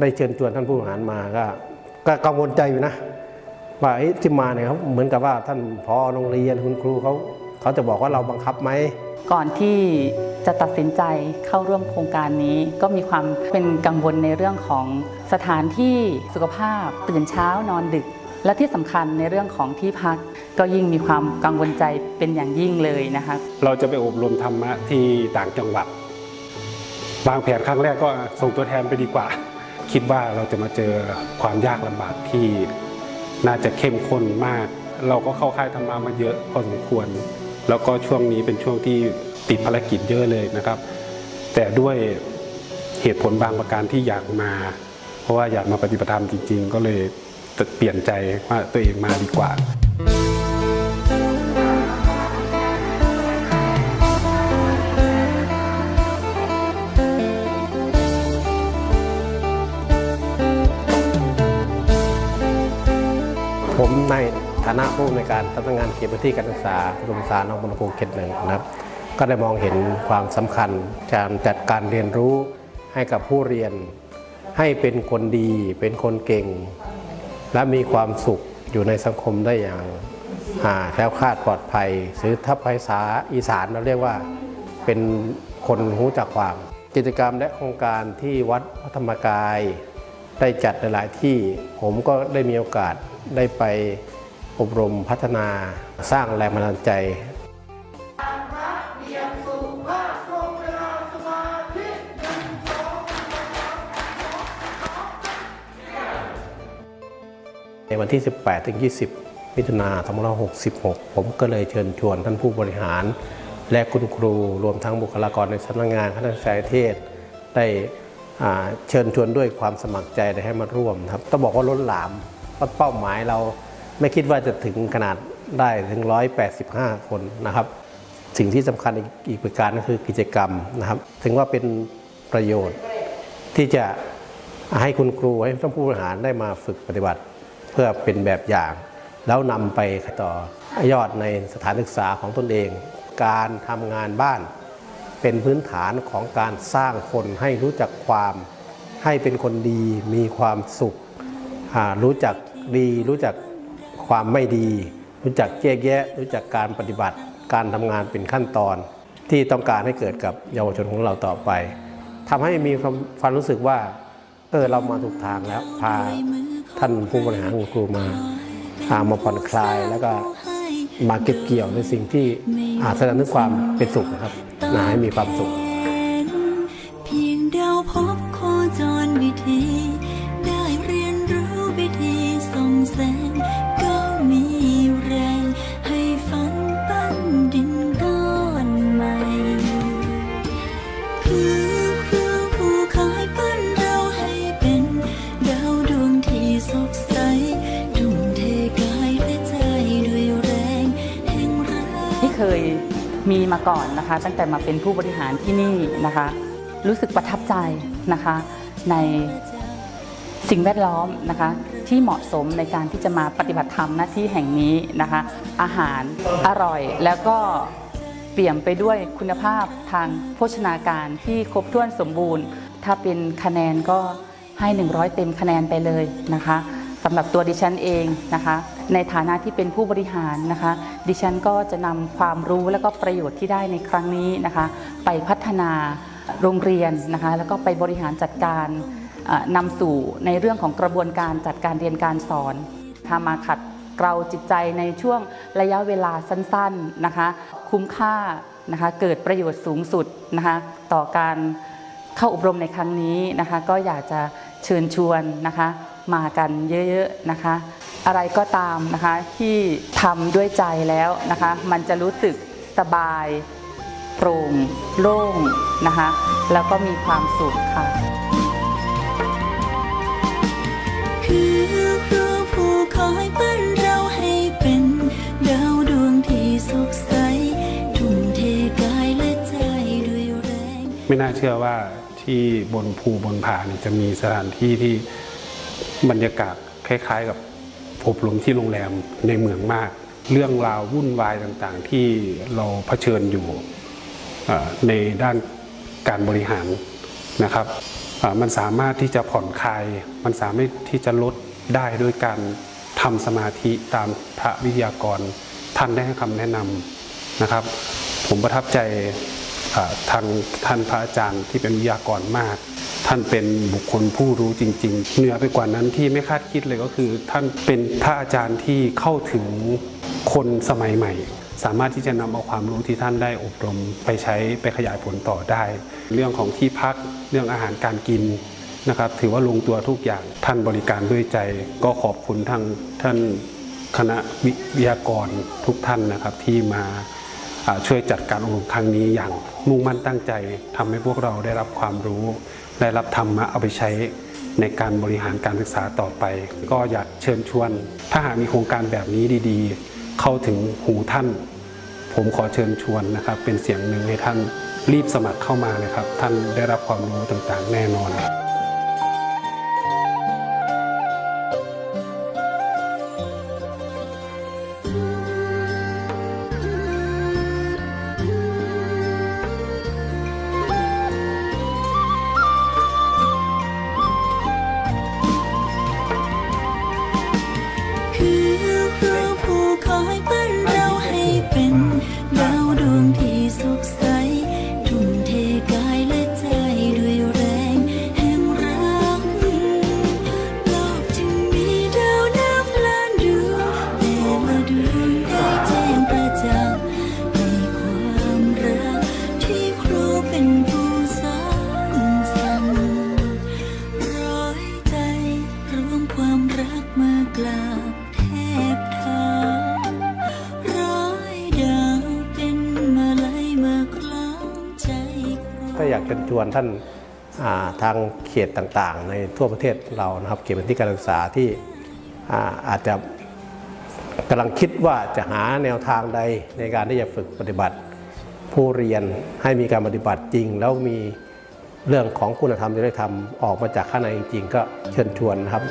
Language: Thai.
ได้เชิญชวนท่านผู้บริหารมาก็ก็กังวลใจอยู่นะว่าเอ๊ะที่มาเนี่ยเขาเหมือนกับว่าท่านพอโรงเรียนคุณครูเขาเขาจะบอกว่าเราบังคับไหมก่อนที่จะตัดสินใจเข้าร่วมโครงการนี้ ก็มีความเป็นกังวลในเรื่องของสถานที่สุขภาพตื่นเช้านอนดึก และที่สำคัญในเรื่องของที่พัก ก็ยิ่งมีความกังวลใจเป็นอย่างยิ่งเลยนะคะเราจะไปอบรมธรรมะที่ต่างจังหวัดวางแผนครั้งแรกก็ส่งตัวแทนไปดีกว่า คิดว่าเราจะมาเจอความยากลำบากที่น่าจะเข้มข้นมาก เราก็เข้าค่ายธรรมะมาเยอะพอสมควร แล้วก็ช่วงนี้เป็นช่วงที่ติดภารกิจเยอะเลยนะครับ แต่ด้วยเหตุผลบางประการที่อยากมา เพราะว่าอยากมาปฏิบัติธรรมจริง ๆ ก็เลยเปลี่ยนใจว่าตัวเองมาดีกว่า ฐานะผู้ในการสำนักงานเขตพื้นที่การศึกษาประถมศึกษาหนองบัวลำพูเขตหนึ่งนะครับ ก็ได้มองเห็นความสำคัญการจัดการเรียนรู้ให้กับผู้เรียน ให้เป็นคนดี เป็นคนเก่ง และมีความสุขอยู่ในสังคมได้อย่างแคล้วคลาดปลอดภัยหรือถ้าภาษาอีสานเราเรียกว่าเป็นคนรู้จักความ กิจกรรมและโครงการที่วัดพระธรรมกาย ได้จัดหลายที่ผมก็ได้มีโอกาสได้ไป อบรมพัฒนาสร้างแรงบันดาลใจในวันที่ 18 ถึง 20 มิถุนา2566 ผมก็เลยเชิญชวนท่านผู้บริหาร และคุณครูรวมทั้งบุคลากรในสำนักงานคณะศึกษาเทศ ได้เชิญชวนด้วยความสมัครใจได้ให้มาร่วมครับ ต้องบอกว่าล้นหลามเพราะเป้าหมายเรา ไม่คิดว่าจะถึงขนาดได้ถึง 185 คนนะครับ สิ่งที่สำคัญอีกประการก็คือกิจกรรมนะครับ ถึงว่าเป็นประโยชน์ที่จะให้คุณครูให้ท่านผู้บริหารได้มาฝึกปฏิบัติ เพื่อเป็นแบบอย่าง แล้วนำไปต่อยอดในสถานศึกษาของตนเอง การทำงานบ้านเป็นพื้นฐานของการสร้างคนให้รู้จักความ ให้เป็นคนดีมีความสุข รู้จักดีรู้จัก ความไม่ดี รู้จักแยกแยะ รู้จักการปฏิบัติ การทำงานเป็นขั้นตอน ที่ต้องการให้เกิดกับเยาวชนของเราต่อไปทำให้มีความความรู้สึกว่าเออเรามาถูกทางแล้ว พาท่านผู้บริหารคุณครูมาพามาผ่อนคลายแล้วก็มาเก็บเกี่ยวในสิ่งที่อาจแสดงถึงความเป็นสุขนะครับนะให้มีความสุข เคยมีมาก่อนนะคะ ตั้งแต่มาเป็นผู้บริหารที่นี่นะคะ รู้สึกประทับใจนะคะ ในสิ่งแวดล้อมนะคะที่เหมาะสมในการที่จะมาปฏิบัติธรรมหน้าที่แห่งนี้นะคะ อาหารอร่อยแล้วก็เปี่ยมไปด้วยคุณภาพทางโภชนาการที่ครบถ้วนสมบูรณ์ ถ้าเป็นคะแนนก็ให้ 100 เต็มคะแนนไปเลยนะคะสำหรับตัวดิฉันเองนะคะ ในฐานะที่เป็นผู้บริหารนะคะ ดิฉันก็จะนำความรู้และก็ประโยชน์ที่ได้ในครั้งนี้นะคะ ไปพัฒนาโรงเรียนนะคะ แล้วก็ไปบริหารจัดการนำสู่ในเรื่องของกระบวนการจัดการเรียนการสอนทามาขัดเกลาจิตใจในช่วงระยะเวลาสั้นๆนะคะ คุ้มค่านะคะเกิดประโยชน์สูงสุดนะคะต่อการเข้าอบรมในครั้งนี้นะคะ ก็อยากจะเชิญชวนนะคะ มากันเยอะๆนะคะ อะไรก็ตามนะคะที่ทำด้วยใจแล้วนะคะ มันจะรู้สึกสบาย โปร่งโล่งนะคะ แล้วก็มีความสุขค่ะคือครูผู้คอยปั้นเราให้เป็นดาวดวงที่สดใสทุ่มเทกายและใจด้วยแรง ไม่น่าเชื่อว่าที่บนภูบนผาเนี่ยจะมีสถานที่ที่บรรยากาศคล้ายๆกับ อบรมที่โรงแรมในเมืองมาก เรื่องราววุ่นวายต่างๆ ที่เราเผชิญอยู่ในด้านการบริหารนะครับมันสามารถที่จะผ่อนคลาย มันสามารถที่จะลดได้ด้วยการทำสมาธิตามพระวิทยากรท่านได้ให้คำแนะนำนะครับ ผมประทับใจทางท่านพระอาจารย์ที่เป็นวิทยากรมาก ท่านเป็นบุคคลผู้รู้จริง ๆ เหนือไปกว่านั้นที่ไม่คาดคิดเลยก็คือ ท่านเป็นพระอาจารย์ที่เข้าถึงคนสมัยใหม่ สามารถที่จะนำเอาความรู้ที่ท่านได้อบรมไปใช้ไปขยายผลต่อได้ เรื่องของที่พักเรื่องอาหารการกินนะครับ ถือว่าลงตัวทุกอย่างท่านบริการด้วยใจ ก็ขอบคุณทางท่านคณะวิทยากรทุกท่านนะครับที่มาอ่าช่วยจัดการอบรมครั้งนี้อย่างมุ่งมั่นตั้งใจทำให้พวกเราได้รับความรู้ ได้รับธรรมะเอาไปใช้ในการบริหารการศึกษาต่อไป ก็อยากเชิญชวน ถ้าหากมีโครงการแบบนี้ดีๆ เข้าถึงหูท่าน ผมขอเชิญชวนนะครับ เป็นเสียงหนึ่งให้ท่านรีบสมัครเข้ามาเลยครับ ท่านได้รับความรู้ต่างๆ แน่นอน เชิญชวนท่านาทางเขตต่างๆ ในทั่วประเทศเรานะครับเขตพื้นที่การศึกษาที่อ่าอาจจะกำลังคิดว่าจะหาแนวทางใดในการที่จะฝึกปฏิบัติ ผู้เรียนให้มีการปฏิบัติจริง แล้วมีเรื่องของคุณธรรมจริยธรรมออกมาจากข้างในจริง ก็เชิญชวนนะครับ